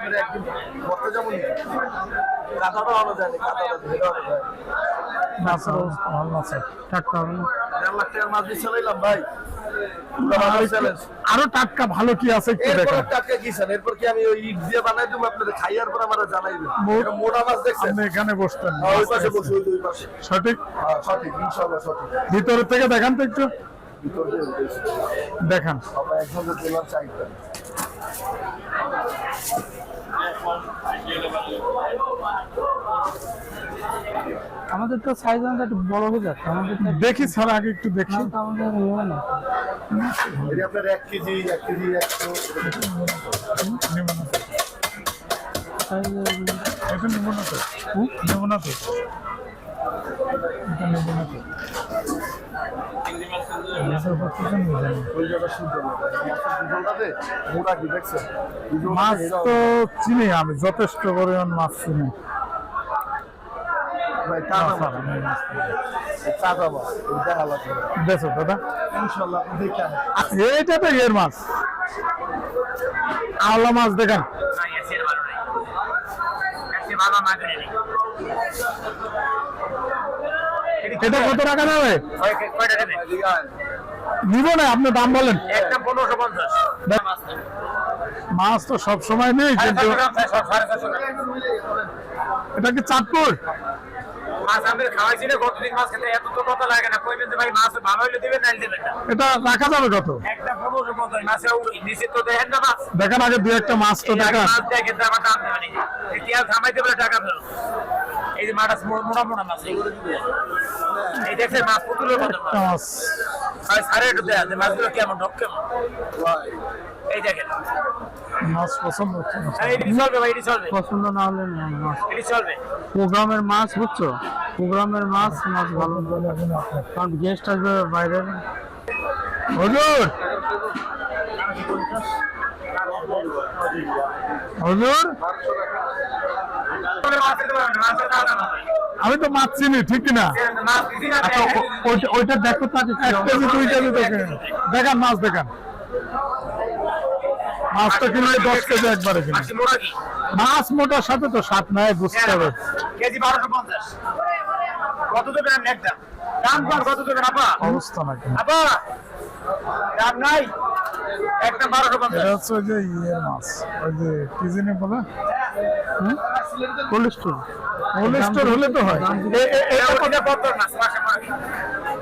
আপনার একদিন যেমন কাঁথাটা আনা যায় না কাঁথাটা ধরে আনা যায় মাছের অবস্থা ভালো আছে। টাটকা দেড় লাখ টাকার মাছ দিয়ে চালাইলাম ভাই। আরও টাটকা ভালো কি আছে একটু এরপর কি আমি ওই ইট দিয়ে বানাই দেবো আপনাদের? খাইয়ার পর আমার জানাইবেন মো- এটা মোটা মাছ দেখছেন? আপনি এখানে বসতেন। হ্যাঁ, ওই পাশে বসে ওই দুই পাশে। সঠিক? হ্যাঁ সঠিক। ইনশাল্লাহ সঠিক। ভিতরের থেকে দেখান তো একটু। ভিতর দেখান। আমাদের তো সাইজ আমাদের একটু বড় হয়ে যাচ্ছে আমাদের দেখি স্যার আগে একটু দেখি। আমাদের ইয়ে না এটা আপনার এক কেজি এক কেজি একশো। নেব না তো। size এটা নেব না তো নেব না তো এটা নেব না তো মাছের পক্ষে নেব না। ওই জায়গা শুনতে হবে মাছের দুজনটাতে মোটা কি দেখছেন দুজনটাতে মাছ তো চিনি আমি যথেষ্ট পরিমাণ মাছ চিনি। এইটা তো এর মাছ। আওলা মাছ দেখেন। এটা কত টাকা যাবে নিব না আপনি দাম বলেন। মাছ তো সব সময় নেই কিন্তু এটা কি চাঁদপুর? যাবে কত? দেখেন আগে দু একটা মাছ তো দেখা। এই যে মাছ মোটা মোটা মাছ এগুলো এই মাছ পুতুলের মতো মাছ। সাড়ে একটু দেয়া যে মাছগুলো কেমন ঢক কেমন? এই দেখেন। মাছ পছন্দ হচ্ছে না। আর এটি চলবে ভাই এটি চলবে। পছন্দ না হলে মাছ এটি চলবে। প্রোগ্রামের মাছ বুঝছ? প্রোগ্রামের মাছ মাছ ভালো। কারণ গেস্ট আসবে বাইরের হুজুর! হুজুর মাছের দাম মাছের দাম আমি তো মাছ চিনি ঠিক না আচ্ছা ওইটা- দেখো তো এক কেজি দুই কেজি দেখেন দেখান মাছ দেখান। মাছটা কিনলে দশ কেজি একবারে কিনে মাছ মোটার সাথে তো সাত নাই বুঝতে হবে। কেজি বারোশো পঞ্চাশ। কত দেবেন একটা দাম? কত দেবেন আপা? অবস্থা নাকি? আপা দাম নাই। একটা বারোশো পঞ্চাশ। হচ্ছে যে ইয়ের মাছ ওই যে কি জিনিস বলে? কোলেস্ট্রল। হলে তো হয়।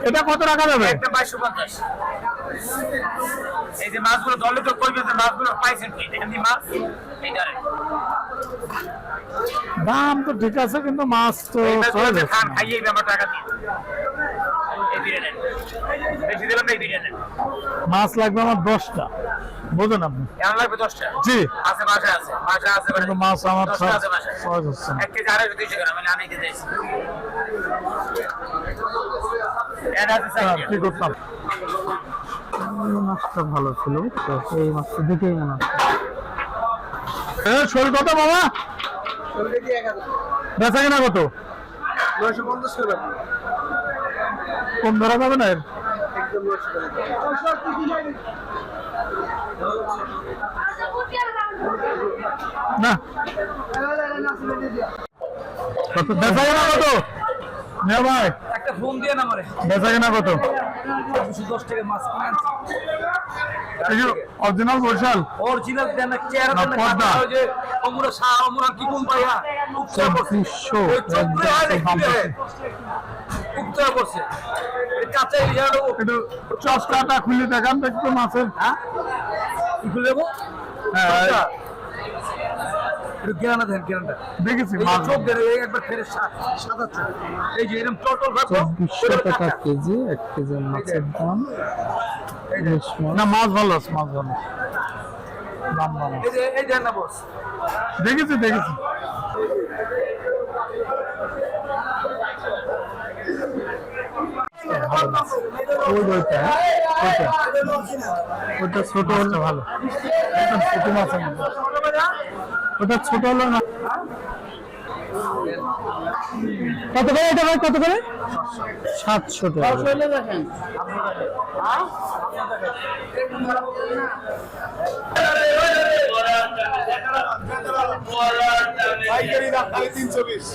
এটা কত- টাকা যাবে? একটা বাইশশো পঞ্চাশ। এই যে মাছগুলো ধরলে তো কইবে যে মাছগুলো পাইছেন কি? দি মাছ। এইটারে দাম তো ঠিক আছে কিন্তু মাছ তো খান খাইয়ে আমার টাকা দিয়ে। এই দিয়ে নেন বেশি দিলাম না এই দিয়ে মাছ লাগবে আমার দশটা। বোঝেন আপনি? কেমন লাগবে দশটা? জি। আছে বাসা আছে। বাসা আছে কিন্তু মাছ আমার সব- সহজ হচ্ছে এক কেজি আড়াইশো দুইশো গ্রাম আমি দিতে চাইছি এটা আছে হ্যাঁ, কি করতাম? মাছটা ভালো ছিল বুঝছ এই মাছটা দেখেই মনে হচ্ছে। শোল কত বাবা বেচা কিনা কত? নয়শো পঞ্চাশ কম ধরা যাবে না এর? একদম নয়শো না। কত বেচা কিনা কত? নে ভাই। একটা ফোন দিয়ে না মরে বেচা কিনা কত? দুশো দশ টাকা মাছ কিনে অরিজিনাল বরিশাল। অরিজিনাল দেন না চেহারা দেন না পর্দা। কাটা ওই যে অমুরা শাহ অমুরা কি কোন পাইয়া উচ্চা পড়ছে চব্বিশশো ওই চক্রে হয় কাঁচা একটু চশকাটা খুলে দেখান তো একটু মাছের। হ্যাঁ? দেবো হ্যাঁ একটু দেন গেরানটা দেখেছি চোখ দেন একবার ফেরে সা- এই যে এরকম টটল চব্বিশশো টাকা কেজি এক কেজি মাছের দাম। মাছ। না মাছ ভালো আছে মাছ ভালো। দাম ভালো। এই যে না বস। দেখেছি দেখেছি। ওই ওইটা। ছোট হলে ভালো। ওটা ছোট মাছ ওটা ছোট হলো না। কত করে এটা ভাই? কত করে? সাতশো টাকা। পাইকারি দাম খালি তিনশো বিশ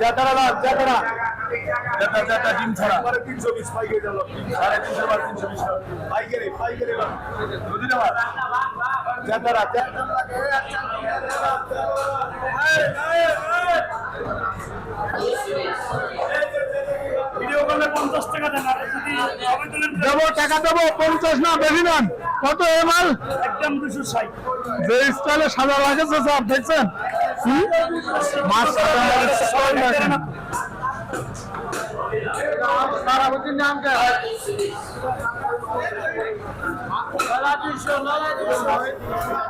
জাতারা লাভ জাতারা জাতা জাতা ডিম ছাড়া। তিনশো বিশ পাইকারি সাড়ে তিনশো বার তিনশো বিশ পাইকারি পাইকারি বুঝলি জাতারা দেবো টাকা দেবো পঞ্চাশ না বেশি নেন। কত এ মাল? একদম দুশো ষাট। যে স্টাইলে সাদা লাগেছে স্যার দেখছেন? মাছ সাদা नाम নাম কে